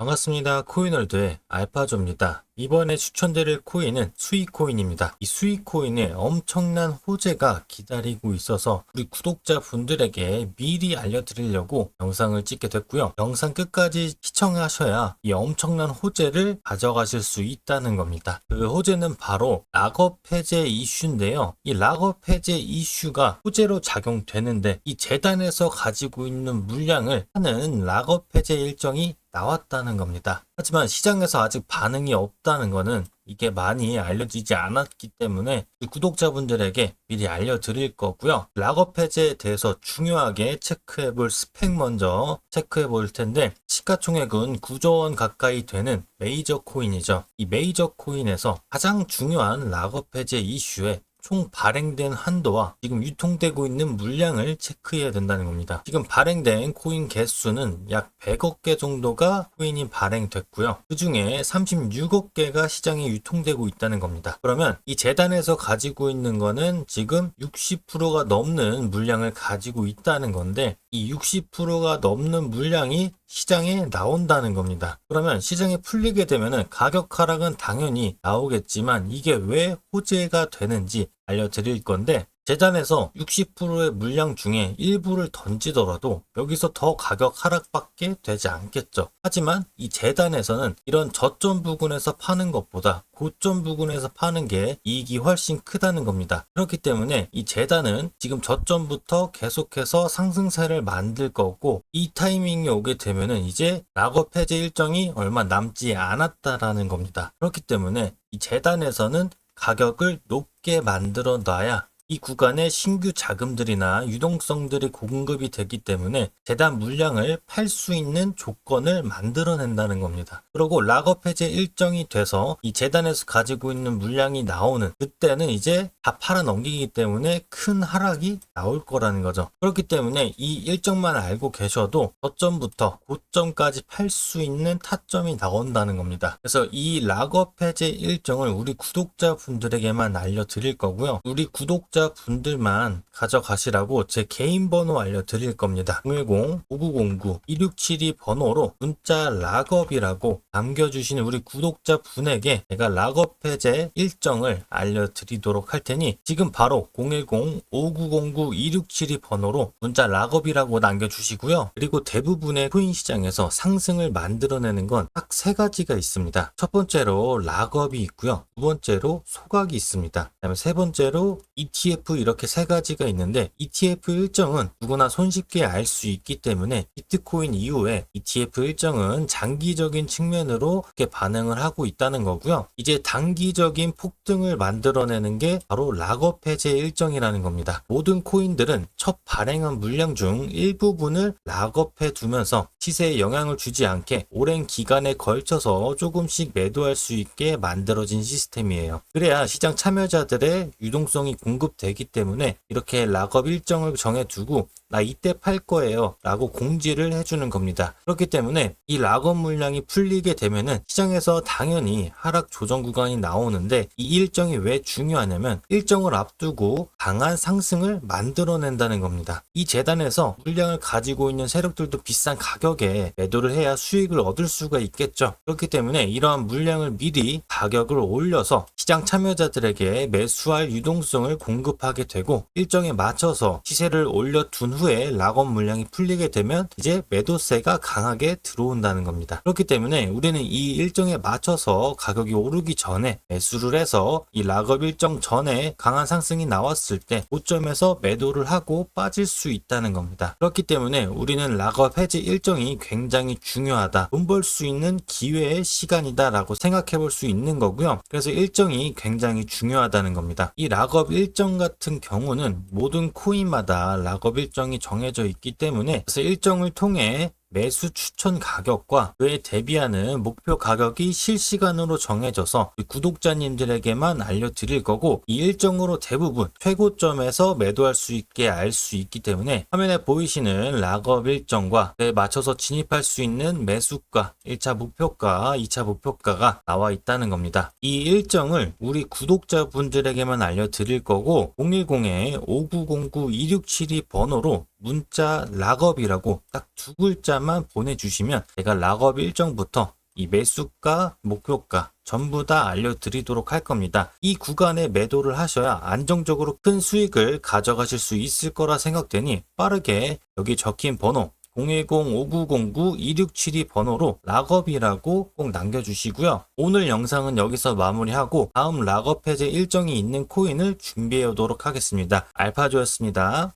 반갑습니다. 코인월드의 알파조입니다. 이번에 추천드릴 코인은 수익코인입니다. 이 수익코인에 엄청난 호재가 기다리고 있어서 우리 구독자분들에게 미리 알려드리려고 영상을 찍게 됐고요. 영상 끝까지 시청하셔야 이 엄청난 호재를 가져가실 수 있다는 겁니다. 그 호재는 바로 락업 해제 이슈인데요. 이 락업 해제 이슈가 호재로 작용되는데 이 재단에서 가지고 있는 물량을 하는 락업 해제 일정이 나왔다는 겁니다. 하지만 시장에서 아직 반응이 없다는 것은 이게 많이 알려지지 않았기 때문에 구독자분들에게 미리 알려드릴 거고요. 락업 해제에 대해서 중요하게 체크해 볼 스펙 먼저 체크해 볼 텐데 시가총액은 9조 원 가까이 되는 메이저 코인이죠. 이 메이저 코인에서 가장 중요한 락업 해제 이슈에 총 발행된 한도와 지금 유통되고 있는 물량을 체크해야 된다는 겁니다. 지금 발행된 코인 개수는 약 100억 개 정도가 코인이 발행됐고요. 그 중에 36억 개가 시장에 유통되고 있다는 겁니다. 그러면 이 재단에서 가지고 있는 거는 지금 60%가 넘는 물량을 가지고 있다는 건데 이 60%가 넘는 물량이 시장에 나온다는 겁니다. 그러면 시장에 풀리게 되면 가격 하락은 당연히 나오겠지만 이게 왜 호재가 되는지 알려드릴 건데 재단에서 60%의 물량 중에 일부를 던지더라도 여기서 더 가격 하락밖에 되지 않겠죠. 하지만 이 재단에서는 이런 저점 부근에서 파는 것보다 고점 부근에서 파는 게 이익이 훨씬 크다는 겁니다. 그렇기 때문에 이 재단은 지금 저점부터 계속해서 상승세를 만들 거고 이 타이밍이 오게 되면은 이제 락업 해제 일정이 얼마 남지 않았다라는 겁니다. 그렇기 때문에 이 재단에서는 가격을 높게 만들어 놔야 이 구간에 신규 자금들이나 유동성들이 공급이 되기 때문에 재단 물량을 팔 수 있는 조건을 만들어낸다는 겁니다. 그리고 락업 해제 일정이 돼서 이 재단에서 가지고 있는 물량이 나오는 그때는 이제 다 팔아 넘기기 때문에 큰 하락이 나올 거라는 거죠. 그렇기 때문에 이 일정만 알고 계셔도 저점부터 고점까지 팔 수 있는 타점이 나온다는 겁니다. 그래서 이 락업 해제 일정을 우리 구독자분들에게만 알려드릴 거고요. 우리 구독자 분들만 가져가시라고 제 개인 번호 알려드릴 겁니다. 010-5909-2672 번호로 문자 락업이라고 남겨주신 우리 구독자 분에게 제가 락업 해제 일정을 알려드리도록 할 테니 지금 바로 010-5909-2672 번호로 문자 락업이라고 남겨주시고요. 그리고 대부분의 코인 시장에서 상승을 만들어내는 건 딱 세 가지가 있습니다. 첫 번째로 락업이 있고요. 두 번째로 소각이 있습니다. 그다음에 세 번째로 ETF 이렇게 세 가지가 있는데 ETF 일정은 누구나 손쉽게 알 수 있기 때문에 비트코인 이후에 ETF 일정은 장기적인 측면으로 이렇게 반응을 하고 있다는 거고요. 이제 단기적인 폭등을 만들어내는 게 바로 락업 해제 일정이라는 겁니다. 모든 코인들은 첫 발행한 물량 중 일부분을 락업해 두면서 시세에 영향을 주지 않게 오랜 기간에 걸쳐서 조금씩 매도할 수 있게 만들어진 시스템이에요. 그래야 시장 참여자들의 유동성이 공급 되기 때문에 이렇게 락업 일정을 정해두고 나 이때 팔 거예요 라고 공지를 해주는 겁니다. 그렇기 때문에 이 락업 물량이 풀리게 되면은 시장에서 당연히 하락 조정 구간이 나오는데 이 일정이 왜 중요하냐면 일정을 앞두고 강한 상승을 만들어낸다는 겁니다. 이 재단에서 물량을 가지고 있는 세력들도 비싼 가격에 매도를 해야 수익을 얻을 수가 있겠죠. 그렇기 때문에 이러한 물량을 미리 가격을 올려서 시장 참여자들에게 매수할 유동성을 공급하게 되고 일정에 맞춰서 시세를 올려둔 후에 락업 물량이 풀리게 되면 이제 매도세가 강하게 들어온다는 겁니다. 그렇기 때문에 우리는 이 일정에 맞춰서 가격이 오르기 전에 매수를 해서 이 락업 일정 전에 강한 상승이 나왔을 때 고점에서 매도를 하고 빠질 수 있다는 겁니다. 그렇기 때문에 우리는 락업 해지 일정이 굉장히 중요하다. 돈 벌 수 있는 기회의 시간이다 라고 생각해 볼 수 있는 거고요. 그래서 일정이 굉장히 중요하다는 겁니다. 이 락업 일정 같은 경우는 모든 코인마다 락업 일정이 정해져 있기 때문에 그래서 일정을 통해 매수 추천 가격과 그에 대비하는 목표 가격이 실시간으로 정해져서 구독자님들에게만 알려드릴 거고 이 일정으로 대부분 최고점에서 매도할 수 있게 알 수 있기 때문에 화면에 보이시는 락업 일정과 그에 맞춰서 진입할 수 있는 매수가 1차 목표가 2차 목표가가 나와 있다는 겁니다. 이 일정을 우리 구독자분들에게만 알려드릴 거고 010에 5909-2672 번호로 문자 락업이라고 딱 두 글자만 보내주시면 제가 락업 일정부터 이 매수가, 목표가 전부 다 알려드리도록 할 겁니다. 이 구간에 매도를 하셔야 안정적으로 큰 수익을 가져가실 수 있을 거라 생각되니 빠르게 여기 적힌 번호 010-5909-2672 번호로 락업이라고 꼭 남겨주시고요. 오늘 영상은 여기서 마무리하고 다음 락업 해제 일정이 있는 코인을 준비해 오도록 하겠습니다. 알파조였습니다.